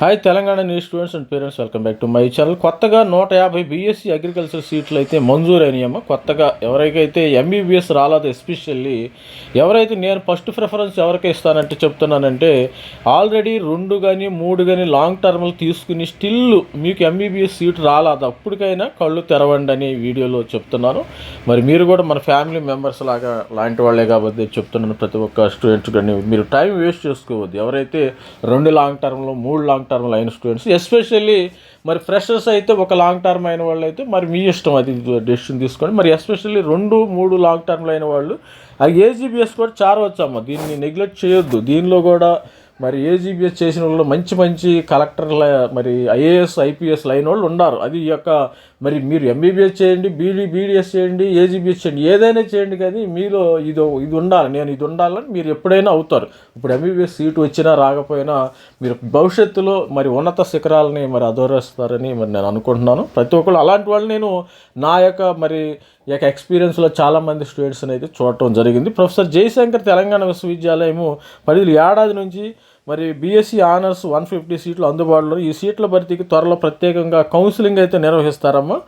Hi Telangana news students and parents welcome back to my channel కొత్తగా నూట యాభై BSc agriculture సీట్లు అయితే మంజూరు కొత్తగా ఎవరికైతే ఎంబీబీఎస్ రాలేదు ఎస్పెషల్లీ ఎవరైతే నేను ఫస్ట్ ప్రిఫరెన్స్ ఎవరికి ఇస్తానంటే చెప్తున్నానంటే ఆల్రెడీ రెండు కానీ మూడు కానీ లాంగ్ టర్మ్లు తీసుకుని స్టిల్ మీకు ఎంబీబీఎస్ సీట్ రాలేదు. అప్పటికైనా కళ్ళు తెరవండి అని వీడియోలో చెప్తున్నాను. మరి మీరు కూడా మన ఫ్యామిలీ మెంబర్స్ లాగా లాంటి వాళ్ళే కాబట్టి చెప్తున్నాను ప్రతి ఒక్క స్టూడెంట్స్ కానీ మీరు టైం వేస్ట్ చేసుకోవద్దు. ఎవరైతే రెండు లాంగ్ టర్మ్లో మూడు లాంగ్ టర్మ్ అయిన స్టూడెంట్స్ ఎస్పెషల్లీ మరి ఫ్రెషర్స్ అయితే ఒక లాంగ్ టర్మ్ అయిన వాళ్ళు అయితే మరి మీ ఇష్టం అది డెసిషన్ తీసుకోండి. మరి ఎస్పెషల్లీ రెండు మూడు లాంగ్ టర్మ్లు అయిన వాళ్ళు ఆ ఏజీబీఎస్ కూడా చారవచ్చమ్మ. దీన్ని నెగ్లెక్ట్ చేయొద్దు. దీనిలో కూడా మరి ఏజీబీఎస్ చేసిన వాళ్ళు మంచి మంచి కలెక్టర్ల మరి ఐఏఎస్ ఐపీఎస్ లైన్ వాళ్ళు ఉన్నారు. అది ఈ యొక్క మరి మీరు ఎంబీబీఎస్ చేయండి బీడీ బీడీఎస్ చేయండి ఏజీబీఎస్ చేయండి ఏదైనా చేయండి కానీ మీలో ఇది ఇది ఉండాలి నేను ఇది ఉండాలని మీరు ఎప్పుడైనా అవుతారు. ఇప్పుడు ఎంబీబీఎస్ సీటు వచ్చినా రాకపోయినా మీరు భవిష్యత్తులో మరి ఉన్నత శిఖరాలని మరి అదోరేస్తారని మరి నేను అనుకుంటున్నాను. ప్రతి ఒక్కళ్ళు అలాంటి వాళ్ళు నేను నా యొక్క మరి యొక్క ఎక్స్పీరియన్స్లో చాలామంది స్టూడెంట్స్ని అయితే చూడటం జరిగింది. ప్రొఫెసర్ జయశంకర్ తెలంగాణ విశ్వవిద్యాలయము పరిధిలో ఏడాది నుంచి మరి బీఎస్సీ ఆనర్స్ వన్ ఫిఫ్టీ సీట్లు అందుబాటులో. ఈ సీట్ల భర్తీకి త్వరలో ప్రత్యేకంగా కౌన్సిలింగ్ అయితే నిర్వహిస్తారమ్మా.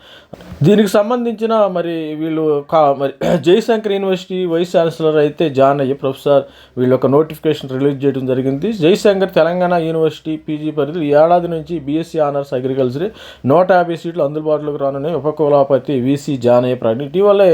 దీనికి సంబంధించిన మరి వీళ్ళు కా మరి జయశంకర్ యూనివర్సిటీ వైస్ ఛాన్సలర్ అయితే జాన్ అయ్యే ప్రొఫెసర్ వీళ్ళు ఒక నోటిఫికేషన్ రిలీజ్ చేయడం జరిగింది. జయశంకర్ తెలంగాణ యూనివర్సిటీ పీజీ పరిధిలో ఈ ఏడాది నుంచి బీఎస్సీ ఆనర్స్ అగ్రికల్చర్ నూట యాభై సీట్లు అందుబాటులోకి రానున్నాయి ఉపకులాపతి వీసీ జానయ్య ప్రకటన. ఇటీవలే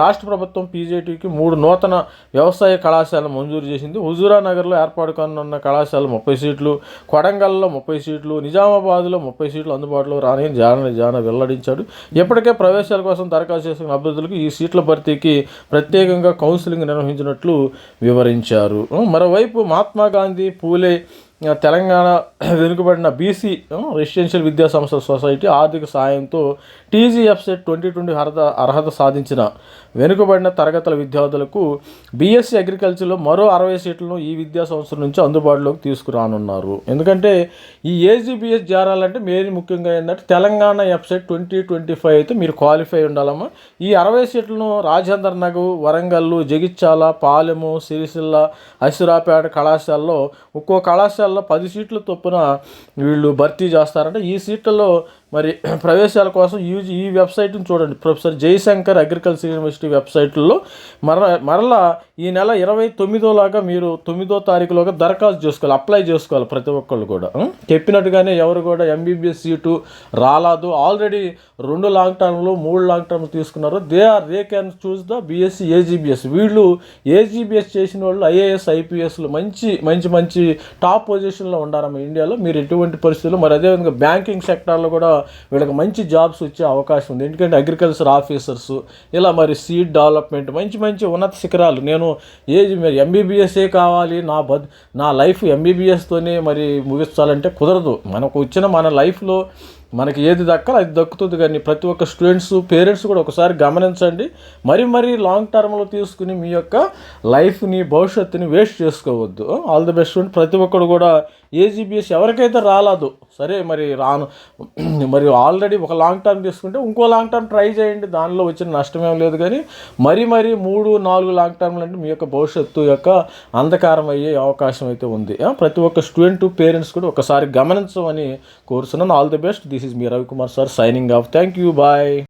రాష్ట్ర ప్రభుత్వం పీజేటీకి మూడు నూతన వ్యవసాయ కళాశాలను మంజూరు చేసింది. హుజూరానగర్లో ఏర్పాటు కానున్న కళాశాల ముప్పై సీట్లు కొడంగల్లో ముప్పై సీట్లు నిజామాబాద్లో ముప్పై సీట్లు అందుబాటులో రాని జాన జాన వెల్లడించాడు. ఇప్పటికే ప్రవేశాల కోసం దరఖాస్తు చేసుకున్న అభ్యర్థులకు ఈ సీట్ల భర్తీకి ప్రత్యేకంగా కౌన్సిలింగ్ నిర్వహించినట్లు వివరించారు. మరోవైపు మహాత్మా గాంధీ పూలే తెలంగాణ వెనుకబడిన బీసీ రెసిడెన్షియల్ విద్యా సంస్థల సొసైటీ ఆర్థిక సాయంతో టీజీఎఫ్సెట్ ట్వంటీ ట్వంటీ అర్హత అర్హత సాధించిన. వెనుకబడిన తరగతుల విద్యార్థులకు బీఎస్సీ అగ్రికల్చర్లో మరో అరవై సీట్లను ఈ విద్యా సంవత్సరం నుంచి అందుబాటులోకి తీసుకురానున్నారు. ఎందుకంటే ఈ ఏజీబీఎస్ చేరాలంటే మెయిన్ ముఖ్యంగా ఏంటంటే Telangana EAPCET twenty twenty five అయితే మీరు క్వాలిఫై ఉండాలమ్మా. ఈ అరవై సీట్లను రాజేంద్ర నగర్ వరంగల్ జగిత్యాల పాలెము సిరిసిల్ల అసిరాపేట కళాశాలలో ఒక్కో కళాశాల కళాశాలలో పది సీట్లు చొప్పున వీళ్ళు భర్తీ చేస్తారంటే ఈ సీట్లలో మరి ప్రవేశాల కోసం యూజీ ఈ వెబ్సైట్ని చూడండి. ప్రొఫెసర్ జయశంకర్ అగ్రికల్చర్ యూనివర్సిటీ వెబ్సైట్లో మర మరలా ఈ నెల ఇరవై తొమ్మిదోలాగా మీరు తొమ్మిదో తారీఖులోగా దరఖాస్తు చేసుకోవాలి అప్లై చేసుకోవాలి ప్రతి ఒక్కళ్ళు కూడా. చెప్పినట్టుగానే ఎవరు కూడా ఎంబీబీఎస్ సీటు రాలేదు. ఆల్రెడీ రెండు లాంగ్ టర్మ్లు మూడు లాంగ్ టర్మ్ తీసుకున్నారు. They are they can choose the BSc AGBS. వీళ్ళు ఏజీబీఎస్ చేసిన వాళ్ళు ఐఏఎస్ ఐపీఎస్లు మంచి మంచి మంచి టాప్ పొజిషన్లో ఉండారమ్మ ఇండియాలో. మీరు ఎటువంటి పరిస్థితులు మరి అదేవిధంగా బ్యాంకింగ్ సెక్టార్లో కూడా వీళ్ళకి మంచి జాబ్స్ వచ్చే అవకాశం ఉంది. ఎందుకంటే అగ్రికల్చర్ ఆఫీసర్స్ ఇలా మరి సీడ్ డెవలప్మెంట్ మంచి మంచి ఉన్నత శిఖరాలు. నేను ఏజ్ మరి ఎంబీబీఎస్ఏ కావాలి నా బద్ నా లైఫ్ ఎంబీబీఎస్తోనే మరి ముగించాలంటే కుదరదు. మనకు వచ్చిన మన లైఫ్లో మనకి ఏది దక్కాలి అది దక్కుతుంది కానీ ప్రతి ఒక్క స్టూడెంట్స్ పేరెంట్స్ కూడా ఒకసారి గమనించండి. మరి మరి లాంగ్ టర్మ్లో తీసుకుని మీ యొక్క లైఫ్ని భవిష్యత్తుని వేస్ట్ చేసుకోవద్దు. ఆల్ ది బెస్ట్ ప్రతి ఒక్కరు కూడా ఏజీబీఎస్ ఎవరికైతే రాలేదు సరే మరి రాను. మరి ఆల్రెడీ ఒక లాంగ్ టర్మ్ తీసుకుంటే ఇంకో లాంగ్ టర్మ్ ట్రై చేయండి. దానిలో వచ్చిన నష్టమేం లేదు కానీ మరి మరి మూడు నాలుగు లాంగ్ టర్మ్లు అంటే మీ యొక్క భవిష్యత్తు యొక్క అంధకారం అయ్యే అవకాశం అయితే ఉంది. ప్రతి ఒక్క స్టూడెంట్ పేరెంట్స్ కూడా ఒకసారి గమనించమని కోరుతున్నాను all the best this This is me Ravi Kumar sir signing off. Thank you. Bye.